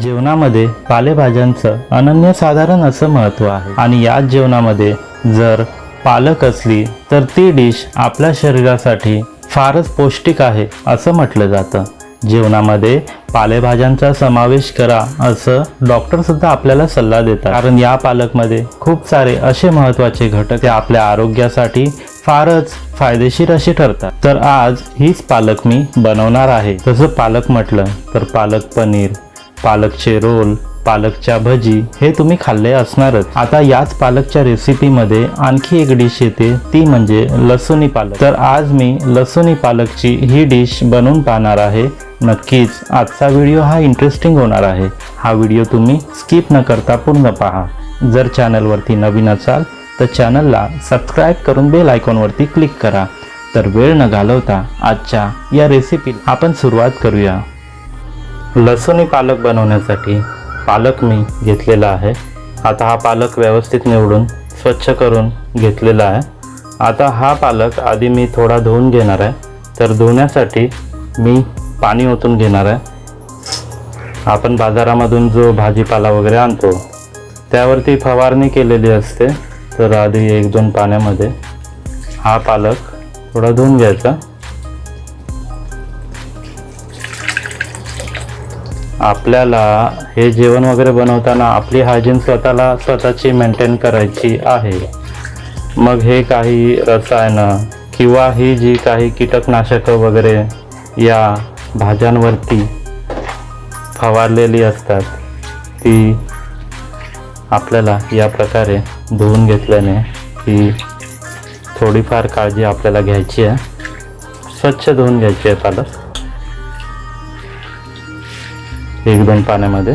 जेवणामध्ये पालेभाज्यांचं अनन्यसाधारण असं महत्त्व आहे. आणि याच जेवणामध्ये जर पालक असली तर ती डिश आपल्या शरीरासाठी फारच पौष्टिक आहे असं म्हटलं जातं. जेवणामध्ये पालेभाज्यांचा समावेश करा असं डॉक्टरसुद्धा आपल्याला सल्ला देतात. कारण या पालकमध्ये खूप सारे असे महत्त्वाचे घटक ते आपल्या आरोग्यासाठी फारच फायदेशीर असे ठरतात. तर आज हीच पालक मी बनवणार आहे. तसं पालक म्हटलं तर पालक पनीर पालकचे रोल पालकच्या भजी हे तुम्ही खाल्ले असणारच. आता याच पालकच्या रेसिपीमध्ये आणखी एक डिश येते ती म्हणजे लसुणी पालक. तर आज मी लसुणी पालकची ही डिश बनवून पाहणार आहे. नक्कीच आजचा व्हिडिओ हा इंटरेस्टिंग होणार आहे. हा व्हिडिओ तुम्ही स्किप न करता पूर्ण पहा. जर चॅनलवरती नवीन असाल तर चॅनलला सबस्क्राईब करून बेल आयकॉनवरती क्लिक करा. तर वेळ न घालवता आजच्या या रेसिपी आपण सुरुवात करूया. लसूणी पालक बनवण्यासाठी पालक मी घेतलेला आहे. आता हा पालक व्यवस्थित निवडून स्वच्छ करून घेतलेला आहे. आता हा पालक आधी मी थोडा धुवून घेणार आहे. तर धुण्यासाठी मी पाणी ओतून घेणार आहे. आपण बाजारामधून जो भाजीपाला वगैरे आणतो त्यावरती फवारणी केलेली असते. तर आधी एक दोन पाण्यामध्ये हा पालक थोडा धुवून घ्यायचा. आपल्याला हे जेवण वगैरे बनवताना आपली हायजीन स्वतःला स्वतःची मेंटेन करायची आहे. मग हे काही रसायनं किंवा ही जी काही कीटकनाशकं वगैरे या भाज्यांवरती फवारलेली असतात ती आपल्याला या प्रकारे धुवून घेतल्याने ही थोडीफार काळजी आपल्याला घ्यायची आहे. स्वच्छ धुवून घ्यायची आहे पालक. एक दोन पाण्यामध्ये.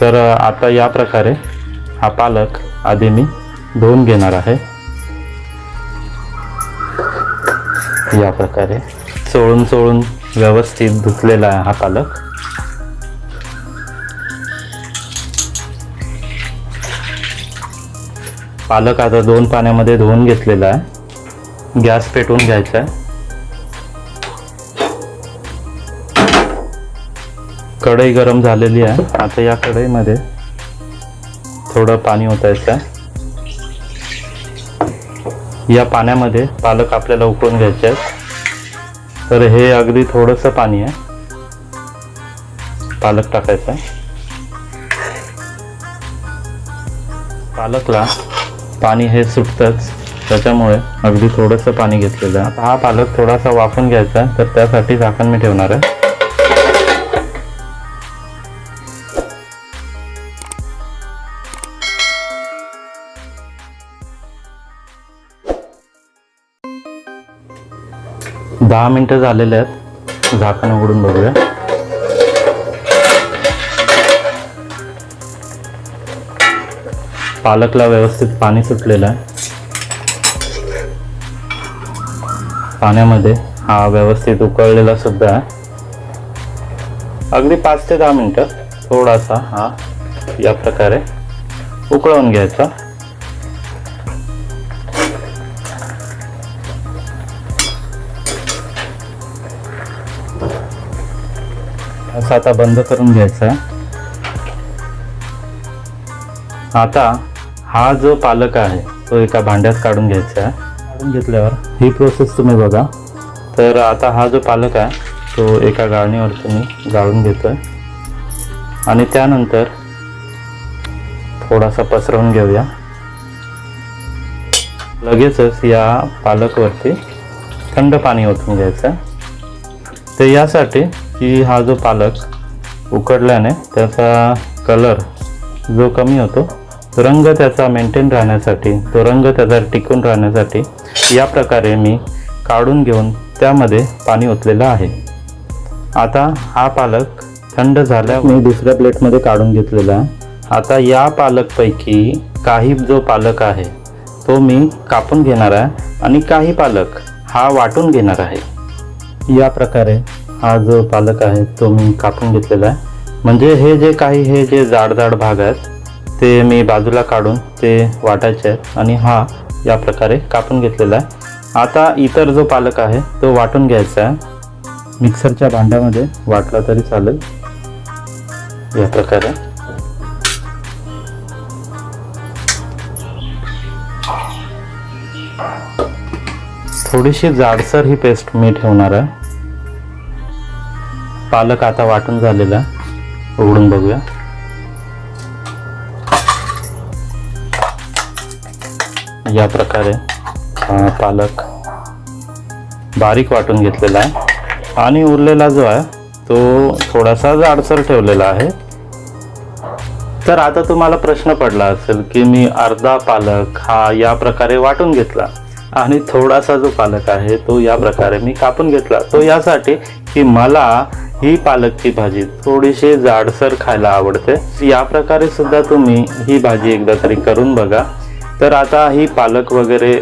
तर आता या प्रकारे हा पालक आधी मी धुवून घेणार आहे. या प्रकारे चोळून चोळून व्यवस्थित धुतलेला आहे हा पालक. पालक आता दोन पाण्यामध्ये धुवून घेतलेला आहे. गॅस पेटवून घ्यायचा आहे. कढई गरम झालेली आहे. आता या कढईमध्ये थोडं पाणी ओतायचं आहे. या पाण्यामध्ये पालक आपल्याला उकळून घ्यायचे आहेत. तर हे अगदी थोडंसं पाणी आहे. पालक टाकायचं पालकला पाणी हे सुटतंच. त्याच्यामुळे अगदी थोडंसं पाणी घेतलेलं आहे. हा पालक थोडासा वाफून घ्यायचा तर त्यासाठी झाकण मी ठेवणार आहे. दहा मिनटं झालेले आहेत. झाकण उघडून बघूया. पालकला व्यवस्थित पाणी सुटलेलं आहे. पाण्यामध्ये हा व्यवस्थित उकळलेला सुद्धा आहे. अगदी पाच ते दहा मिनटं थोडासा हा या प्रकारे उकळवून घ्यायचा. असं आता बंद करून घ्यायचा आहे. आता हा जो पालक आहे तो एका भांड्यात काढून घ्यायचा आहे. काढून घेतल्यावर? ही प्रोसेस तुम्ही बघा. तर आता हा जो पालक आहे तो एका गाळणीवर मी गाळून घेतोय. आणि त्यानंतर थोडासा पसरवून घेऊया. लगेचच या पालकवरती थंड पाणी ओतून घ्यायचं आहे. ते यासाठी की हा जो पालक उकडल्याने त्याचा कलर जो कमी होतो तो रंग त्याचा मेंटेन राहण्यासाठी तो रंग त्याचा टिकून राहण्यासाठी या प्रकारे मी काढून घेऊन त्यामध्ये पाणी ओतलेलं आहे. आता हा पालक थंड झाल्या मी दुसऱ्या प्लेटमध्ये काढून घेतलेला आहे. आता या पालकपैकी काही जो पालक आहे तो मी कापून घेणार आहे आणि काही पालक हा वाटून घेणार आहे. या प्रकारे हा जो पालक आहे तो मी कापून घेतलेला आहे. म्हणजे हे जे काही हे जे जाड जाड भाग आहेत ते मी बाजूला काढून ते वाटायचे आहेत आणि हा या प्रकारे कापून घेतलेला आहे. आता इतर जो पालक आहे तो वाटून घ्यायचा आहे. मिक्सरच्या भांड्यामध्ये वाटला तरी चालेल. या प्रकारे. थोडीशी जाडसर ही पेस्ट मी ठेवणार आहे. पालक आता वाटून झालेला आहे. उघडून बघूया. या प्रकारे हा पालक बारीक वाटून घेतलेला आहे. आणि उरलेला जो आहे तो थोडासा जाडसर ठेवलेला आहे. तर आता तुम्हाला प्रश्न पडला असेल की मी अर्धा पालक हा या प्रकारे वाटून घेतला आणि थोडासा जो पालक आहे तो या प्रकारे मी कापून घेतला. तो यासाठी की मला ही पालकची भाजी थोडीशी जाडसर खायला आवडते. या प्रकारे सुद्धा तुम्ही ही भाजी एकदा तरी करून बघा. तर आता ही पालक वगैरे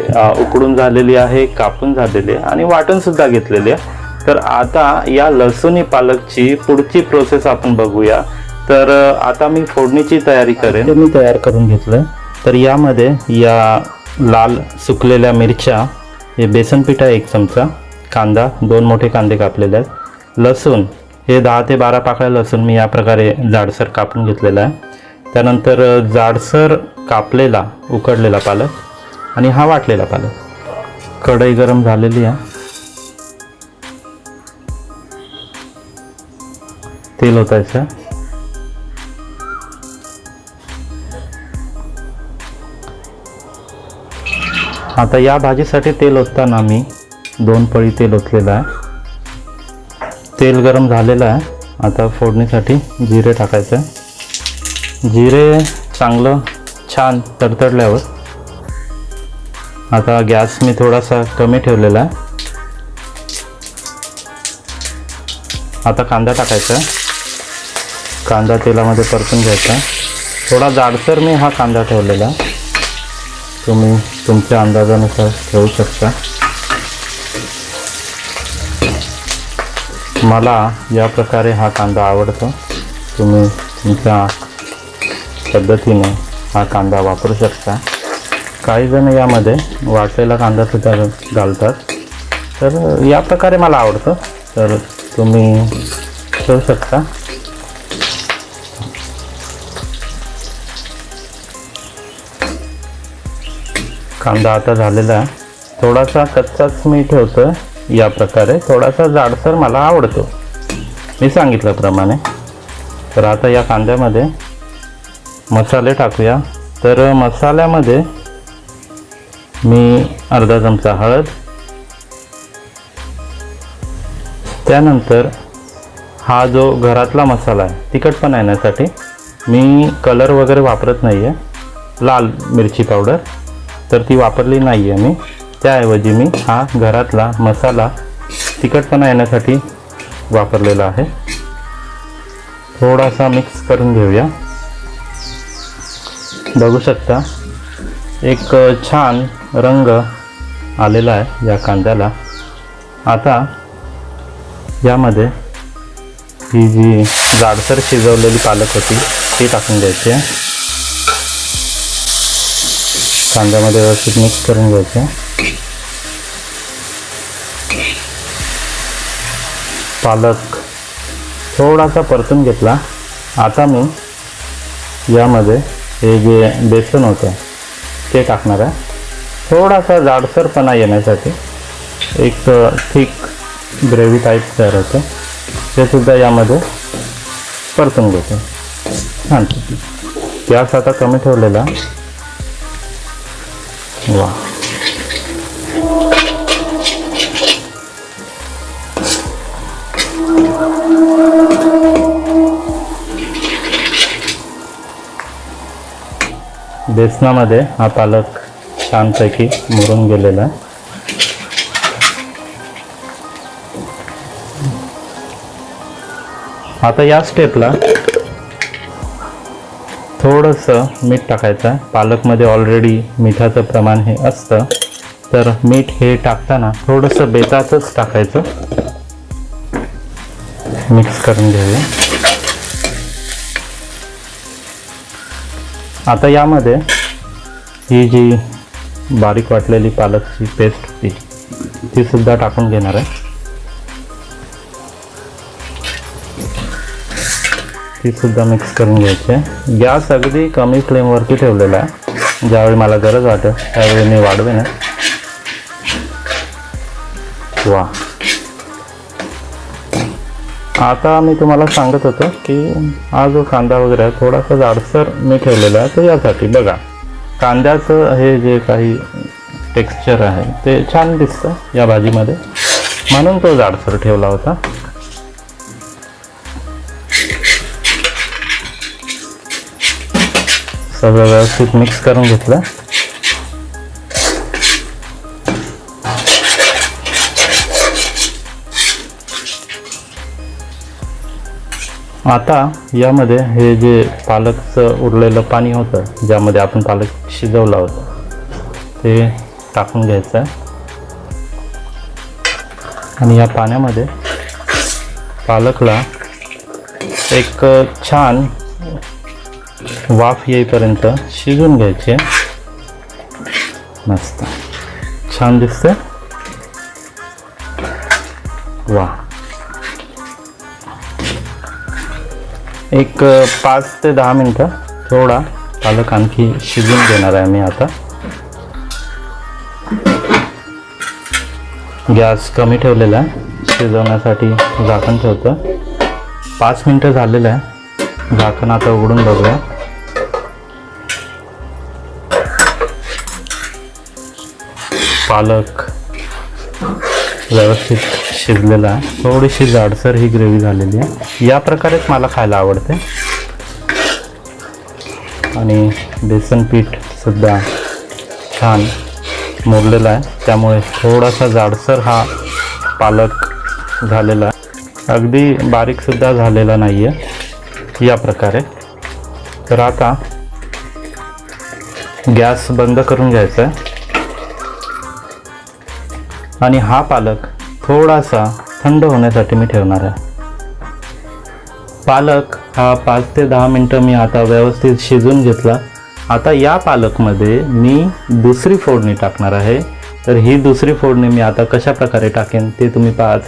उकडून झालेली आहे कापून झालेली आहे आणि वाटण सुद्धा घेतलेली आहे. तर आता या लसूणी पालकची पुढची प्रोसेस आपण बघूया. तर आता मी फोडणीची तयारी करेन. ते मी तयार करून घेतलं तर यामध्ये या लाल सुकलेल्या मिरच्या हे बेसन पिठा एक चमचा कांदा दोन मोठे कांदे कापलेले आहेत. लसूण हे दहा ते बारा पाकळ्या लसूण मी या प्रकारे जाडसर कापून घेतलेला आहे. त्यानंतर जाडसर कापलेला उकडलेला पालक आणि हा वाटलेला पालक. कढई गरम झालेली आहे. तेल ओतायचं आता या भाजीसाठी तेल ओतताना मी दोन पळी तेल ओतलेलं आहे. तेल गरम झालेलं आहे. आता फोडणीसाठी जिरे टाकायचं आहे. जिरे चांगलं छान तडतडल्यावर आता गॅस मी थोडासा कमी ठेवलेला आहे. आता कांदा टाकायचा आहे. कांदा तेलामध्ये परतून घ्यायचा थोडा जाडसर मी हा कांदा ठेवलेला आहे. तुम्ही तुमच्या अंदाजानुसार ठेवू शकता. मला या प्रकारे हा कांदा आवडतो. तुम्ही तुमच्या पद्धतीने हा कांदा वापरू शकता. काही जण यामध्ये वाटलेला कांदा सुद्धा घालतात. तर या प्रकारे मला आवडतं. तर तुम्ही ठेवू शकता. कांदा आता झालेला आहे. थोडासा कच्चाच मी ठेवतो या प्रकारे थोडासा जाडसर मला आवडतो. मी सांगितल्याप्रमाणे. तर आता या कांद्यामध्ये मसाले टाकूया. तर मसाल्यामध्ये मी अर्धा चमचा हळद. त्यानंतर हा जो घरातला मसाला आहे तिखटपणा येण्यासाठी मी कलर वगैरे वापरत नाही आहे लाल मिरची पावडर. तर ती वापरली नाही आहे मी. त्याऐवजी मी हा घरातला मसाला तिखटपणा येण्यासाठी वापरलेला आहे. थोडासा मिक्स करून घेऊया. बघू शकता एक छान रंग आलेला आहे या कांद्याला. आता यामध्ये ही जी जाडसर शिजवलेली पालक होती ती टाकून द्यायची आहे. कांद्यामध्ये व्यवस्थित मिक्स करून घ्यायचं पालक. थोडासा परतून घेतला. आता मी यामध्ये हे जे बेसन होतं ते टाकणार आहे. थोडासा जाडसरपणा येण्यासाठी एक थिक ग्रेव्ही टाईप तयार होतं. ते सुद्धा यामध्ये परतून घेतो. छान. गॅस आता कमी ठेवलेला. वा. बेसनामध्ये हा पालक छानपैकी मुरून गेलेला आहे. आता या स्टेपला थोडंसं मीठ टाकायचं आहे. पालकमध्ये ऑलरेडी मिठाचं प्रमाण हे असतं. तर मीठ हे टाकताना थोडंसं बेताचंच टाकायचं. मिक्स करून घेऊया. आता यामध्ये ही जी बारीक वाटलेली पालकची पेस्ट होती ती सुद्धा टाकून घेणार आहे. ती सुद्धा मिक्स करून घ्यायची आहे. गॅस अगदी कमी फ्लेमवरती ठेवलेला आहे. ज्यावेळी मला गरज वाटेल त्यावेळी मी वाढवेन. वा. आता मी तुम्हाला सांगत होतो की हा जो कांदा वगैरे आहे थोडासा जाडसर मी ठेवलेला आहे तर यासाठी बघा. कांद्याचं हे जे काही टेक्स्चर आहे ते छान दिसतं या भाजीमध्ये. म्हणून तो जाडसर ठेवला होता. सगळं व्यवस्थित मिक्स करून घेतलं. आता यामध्ये हे जे पालकचं उरलेलं पाणी होतं ज्यामध्ये आपण पालक शिजवला होता ते टाकून घ्यायचं. आहे आणि या पाण्यामध्ये पालकला एक छान वाफ येईपर्यंत शिजून घ्यायचे. मस्त. छान दिसतं वा. एक पाच ते दहा मिनटं थोडा पालक आणखी शिजून देणार आहे मी आता. गॅस कमी ठेवलेला आहे. शिजवण्यासाठी झाकण ठेवतं पाच मिनटं झालेलं आहे. झाकण आता उघडून बघूया. पालक व्यवस्थित शिजलेला आहे. थोडीशी जाडसर ही ग्रेव्ही झालेली आहे. या प्रकारेच मला खायला आवडते. आणि बेसन पीठ सुद्धा छान मोडलेला आहे. त्यामुळे थोडासा जाडसर हा पालक झालेला आहे. अगदी बारीकसुद्धा झालेला नाही आहे या प्रकारे. तर आता गॅस बंद करून घ्यायचा आहे. आणि हा पालक थोडासा थंड होण्यासाठी मी ठेवणार आहे. पालक हा पाच ते दहा मिनटं मी आता व्यवस्थित शिजून घेतला. आता या पालकमध्ये मी दुसरी फोडणी टाकणार आहे. तर ही दुसरी फोडणी मी आता कशा प्रकारे टाकेन ते तुम्ही पाच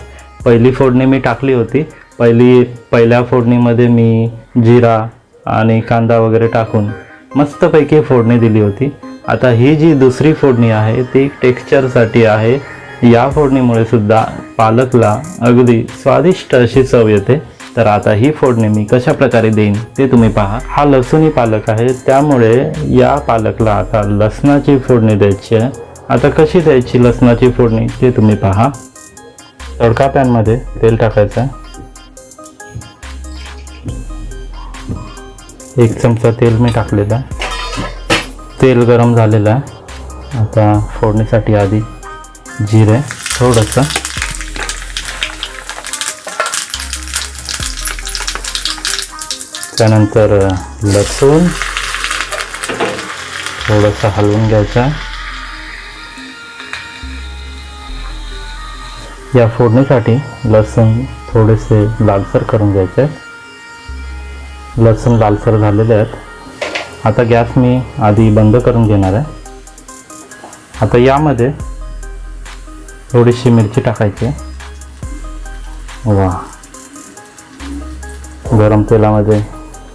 पहिली फोडणी मी टाकली होती. पहिली पहिल्या फोडणीमध्ये मी जिरा आणि कांदा वगैरे टाकून मस्तपैकी फोडणी दिली होती. आता ही जी दुसरी फोडणी आहे ती टेक्स्चरसाठी आहे. या फोडणीमुळे सुद्धा पालकला अगदी स्वादिष्ट अशी चव येते. तर आता ही फोडणी मी कशा प्रकारे देईन ते तुम्ही पहा. हा लसुणी पालक आहे. त्यामुळे या पालकला आता लसणाची फोडणी द्यायची आहे. आता कशी द्यायची लसणाची फोडणी ते तुम्ही पहा. तडका पॅनमध्ये तेल टाकायचं आहे. एक चमचा तेल मी टाकलेलं आहे. तेल गरम झालेलं आहे. आता फोडणीसाठी आधी जिरे थोडंसं. त्यानंतर लसूण. थोडंसं हलवून घ्यायचं. या फोडणीसाठी लसूण थोडेसे लालसर करून घ्यायचे. लसूण लालसर झालेले आहेत. आता गॅस मी आधी बंद करून घेणार आहे. आता यामध्ये थोडीशी मिरची टाकायची. वा. गरम तेलामध्ये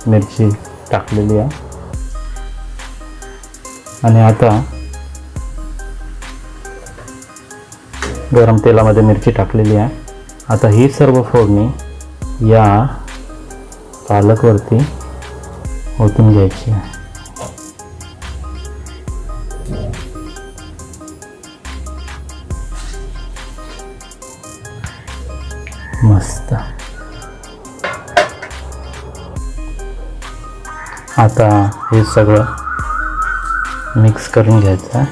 मिरची टाकलेली आहे. आणि आता गरम तेलामध्ये मिरची टाकलेली आहे. आता ही सर्व फोडणी या पालकवरती ओतून घ्यायची आहे. मस्त. आता हे सगळं मिक्स करून घ्यायचं आहे.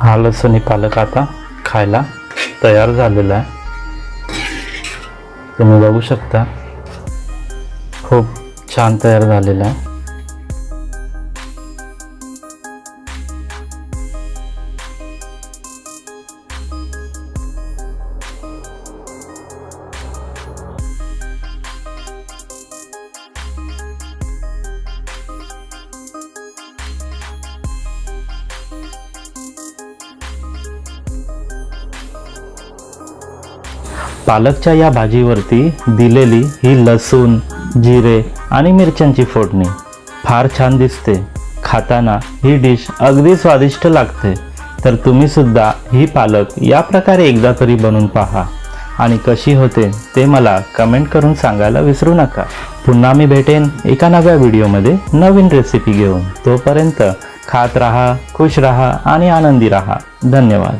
हा लसूणी पालक आता खायला तयार झालेला आहे. तुम्ही बघू शकता. खूप छान तयार झालेला आहे. पालकच्या या भाजीवरती दिलेली ही लसूण जिरे आणि मिरच्यांची फोडणी. फार छान दिसते. खाताना ही डिश अगदी स्वादिष्ट लागते. तर तुम्ही सुद्धा ही पालक या प्रकारे एकदा तरी बनवून पहा. आणि कशी होते ते मला कमेंट करून सांगायला विसरू नका. पुन्हा मी भेटेन एका नव्या व्हिडिओमध्ये नवीन रेसिपी घेऊन. तोपर्यंत खात राहा खुश राहा आणि आनंदी राहा. धन्यवाद.